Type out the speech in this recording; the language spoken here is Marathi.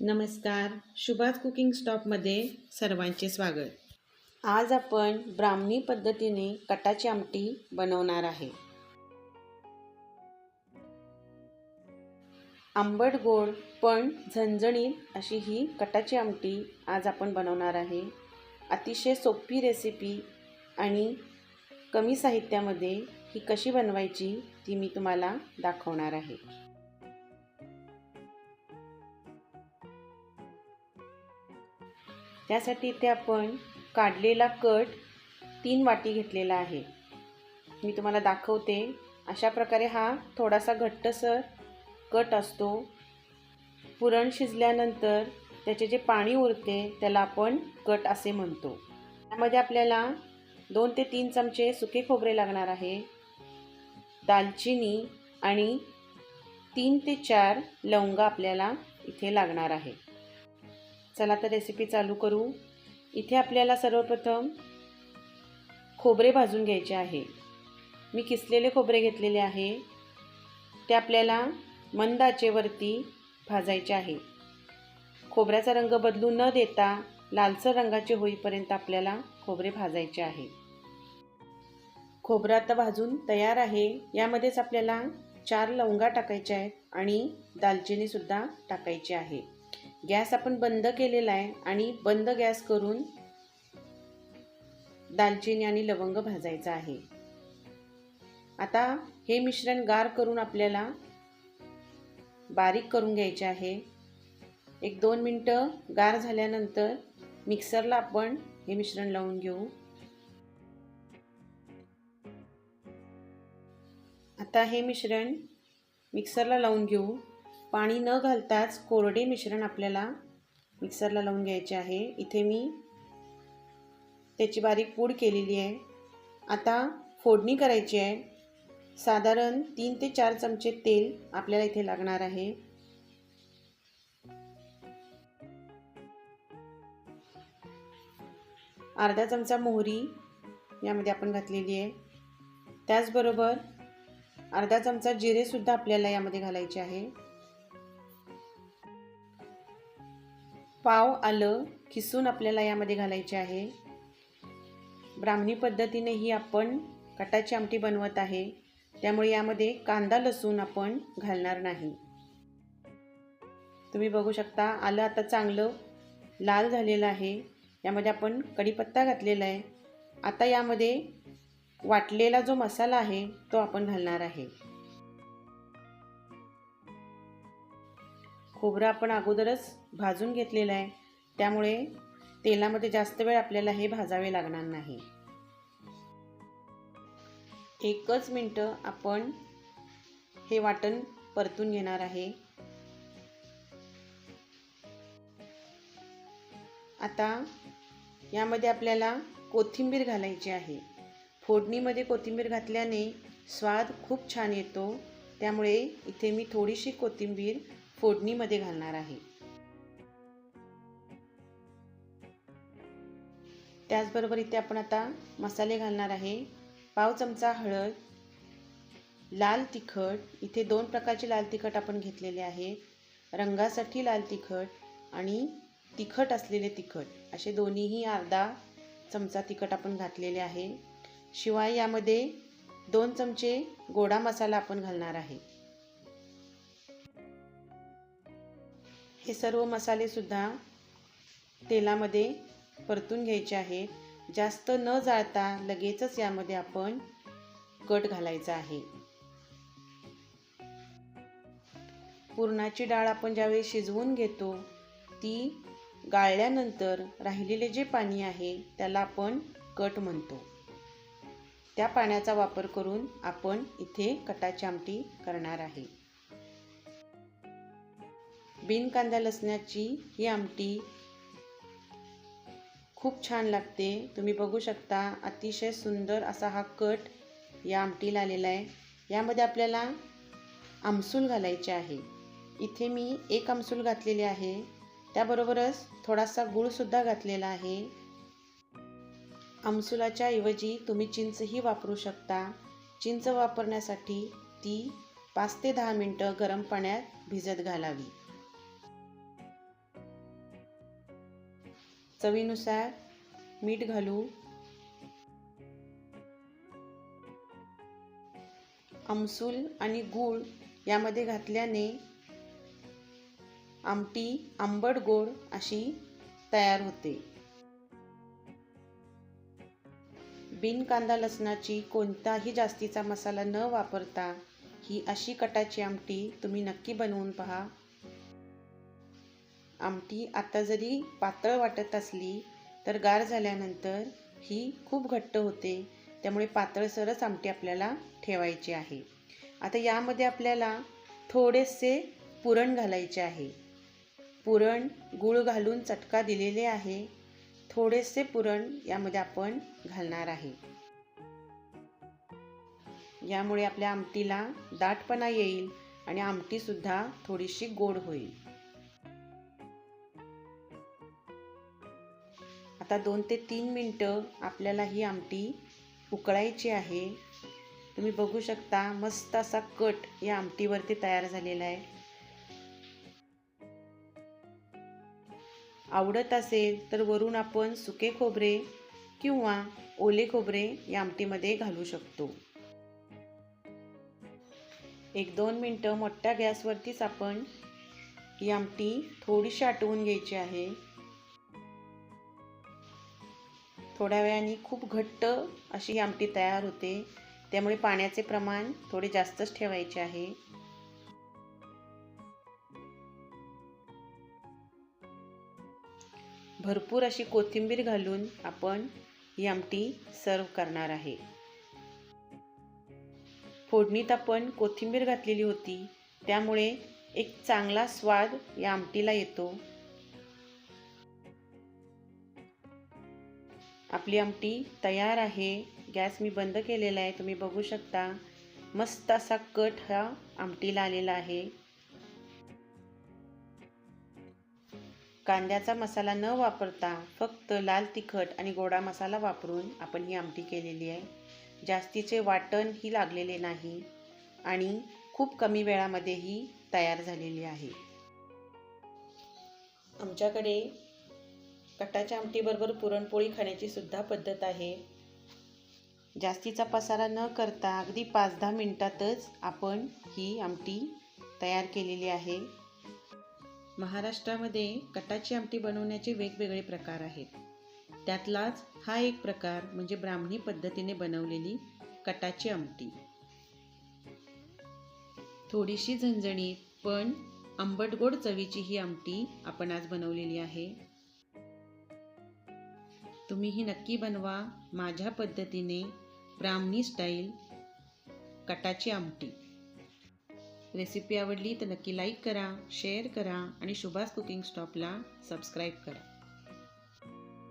नमस्कार. शुभात कुकिंग स्टॉपमध्ये सर्वांचे स्वागत. आज आपण ब्राह्मणी पद्धतीने कटाची आमटी बनवणार आहे. आंबट गोड पण झणझणीत अशी ही कटाची आमटी आज आपण बनवणार आहे. अतिशय सोपी रेसिपी आणि कमी साहित्यामध्ये ही कशी बनवायची ती मी तुम्हाला दाखवणार आहे. त्यासाठी इथे आपण काढलेला कट तीन वाटी घेतलेला आहे. मी तुम्हाला दाखवते. अशा प्रकारे हा थोडासा घट्टसर कट असतो. पुरण शिजल्यानंतर त्याचे जे पाणी उरते त्याला आपण कट असे म्हणतो. त्यामध्ये आपल्याला दोन ते तीन चमचे सुके खोबरे लागणार आहे. दालचिनी आणि तीन ते चार लवंगा आपल्याला इथे लागणार आहे. चला तर रेसिपी चालू करू. इथे आपल्याला सर्वप्रथम खोबरे भाजून घ्यायचे आहे. मी किसलेले खोबरे घेतलेले आहे. ते आपल्याला मंद आचेवरती भाजायचे आहे. खोबऱ्याचा रंग बदलू न देता लालसर रंगाचे होईपर्यंत आपल्याला खोबरे भाजायचे आहे. खोबरं आता भाजून तयार आहे. यामध्येच आपल्याला चार लवंगा टाकायच्या आहेत आणि दालचिनीसुद्धा टाकायची आहे. गॅस आपण बंद केलेला आहे आणि बंद गॅस करून दालचिनी आणि लवंग भाजायचं आहे. आता हे मिश्रण गार करून आपल्याला बारीक करून घ्यायचे आहे. एक दोन मिनटं गार झाल्यानंतर मिक्सरला आपण हे मिश्रण लावून घेऊ. आता हे मिश्रण मिक्सरला लावून घेऊ. पाणी न घालताच कोरडे मिश्रण आपल्याला मिक्सरला लावून घ्यायचे आहे. इथे मी त्याची बारीक पूड केलेली आहे. आता फोडणी करायची आहे. साधारण तीन ते चार चमचे तेल आपल्याला इथे लागणार आहे. अर्धा चमचा मोहरी यामध्ये आपण घातलेली आहे. त्याचबरोबर अर्धा चमचा जिरेसुद्धा आपल्याला यामध्ये घालायचे आहे. पाव आलं खिसून आपल्याला यामध्ये घालायचे आहे. ब्राह्मणी पद्धतीने ही आपण कटाची आमटी बनवत आहे. त्यामुळे यामध्ये कांदा लसूण आपण घालणार नाही. तुम्ही बघू शकता आलं आता चांगलं लाल झालेलं आहे. यामध्ये आपण कढीपत्ता घातलेला आहे. आता यामध्ये वाटलेला जो मसाला आहे तो आपण घालणार आहे. खोबरं आपण अगोदरच भाजून घेतलेलं आहे. त्यामुळे तेलामध्ये जास्त वेळ आपल्याला हे भाजावे लागणार नाही. एकच मिनटं आपण हे वाटण परतून घेणार आहे. आता यामध्ये आपल्याला कोथिंबीर घालायची आहे. फोडणीमध्ये कोथिंबीर घातल्याने स्वाद खूप छान येतो. त्यामुळे इथे मी थोडीशी कोथिंबीर फोडणीमध्ये घालणार आहे. त्याचबरोबर इथे आपण आता मसाले घालणार आहे. पाव चमचा हळद लाल तिखट इथे दोन प्रकारचे लाल तिखट आपण घेतलेले आहे. रंगासाठी लाल तिखट आणि तिखट असलेले तिखट असे दोन्हीही अर्धा चमचा तिखट आपण घातलेले आहे. शिवाय यामध्ये दोन चमचे गोडा मसाला आपण घालणार आहे. हे सर्व मसालेसुद्धा तेलामध्ये परतून घ्यायचे आहेत जास्त न जाळता लगेचच यामध्ये आपण कट घालायचा आहे. पुरणाची डाळ आपण ज्यावेळी शिजवून घेतो ती गाळल्यानंतर राहिलेले जे पाणी आहे त्याला आपण कट म्हणतो. त्या पाण्याचा वापर करून आपण इथे कटाची आमटी करणार आहे. बिन कांदा लसण्याची ही आमटी खूप छान लागते. तुम्ही बघू शकता अतिशय सुंदर असा हा कट या आमटीला आलेला आहे. यामध्ये आपल्याला आमसूल घालायचे आहे. इथे मी एक आमसूल घातलेले आहे. त्याबरोबरच थोडासा गूळसुद्धा घातलेला आहे. आमसुलाच्या ऐवजी तुम्ही चिंचही वापरू शकता. चिंच वापरण्यासाठी ती पाच ते दहा मिनटं गरम पाण्यात भिजत घालावी. चवीनुसार मीठ घालू. आमसूल आणि गूळ यामध्ये घातल्याने आमटी आंबट गोड अशी तयार होते. बिन कांदा लसणाची कोणताही जास्तीचा मसाला न वापरता ही अशी कटाची आमटी तुम्ही नक्की बनवून पहा. आमटी आता जरी पातळ वाटत असली तर गार झाल्यानंतर ही खूप घट्ट होते. त्यामुळे पातळसरच आमटी आपल्याला ठेवायची आहे. आता यामध्ये आपल्याला थोडेसे पुरण घालायचे आहे. पुरण गूळ घालून चटका दिलेले आहे. थोडेसे पुरण यामध्ये आपण घालणार आहे. यामुळे आपल्या आमटीला दाटपणा येईल आणि आमटीसुद्धा थोडीशी गोड होईल. आता दोन ते तीन मिनटं आपल्याला ही आमटी उकळायची आहे. तुम्ही बघू शकता मस्त असा कट या आमटीवरती तयार झालेला आहे. आवडत असेल तर वरून आपण सुके खोबरे किंवा ओले खोबरे या आमटीमध्ये घालू शकतो. एक दोन मिनटं मोठ्या गॅसवरतीच आपण ही आमटी थोडीशी आटवून घ्यायची आहे. थोड्या वेळाने खूप घट्ट अशी ही आमटी तयार होते. त्यामुळे पाण्याचे प्रमाण थोडे जास्तच ठेवायचे आहे. भरपूर अशी कोथिंबीर घालून आपण ही आमटी सर्व करणार आहे. फोडणीत आपण कोथिंबीर घातलेली होती. त्यामुळे एक चांगला स्वाद या आमटीला येतो. आपली आमटी तयार आहे. गॅस मी बंद केलेला आहे. तुम्ही बघू शकता. मस्त असा कट हा आमटीला आलेला आहे. कांद्याचा मसाला न वापरता फक्त लाल तिखट आणि गोडा मसाला वापरून आपण ही आमटी केलेली आहे. जास्तीचे वाटण ही लागलेले नाही आणि खूप कमी वेळामध्ये ही तयार झालेली आहे. आमच्याकडे कटाच्या आमटीबरोबर पुरणपोळी खाण्याची सुद्धा पद्धत आहे. जास्तीचा पसारा न करता अगदी पाच दहा मिनटातच आपण ही आमटी तयार केलेली आहे. महाराष्ट्रामध्ये कटाची आमटी बनवण्याचे वेगवेगळे प्रकार आहेत. त्यातलाच हा एक प्रकार म्हणजे ब्राह्मणी पद्धतीने बनवलेली कटाची आमटी. थोडीशी झणझणीत पण आंबट गोड चवीची ही आमटी आपण आज बनवलेली आहे. तुम्ही ही नक्की बनवा माझ्या पद्धतीने ब्राह्मणी स्टाईल कटाची आमटी. रेसिपी आवडली तर नक्की लाईक करा शेअर करा आणि सुभाष कुकिंग स्टॉपला सबस्क्राईब करा.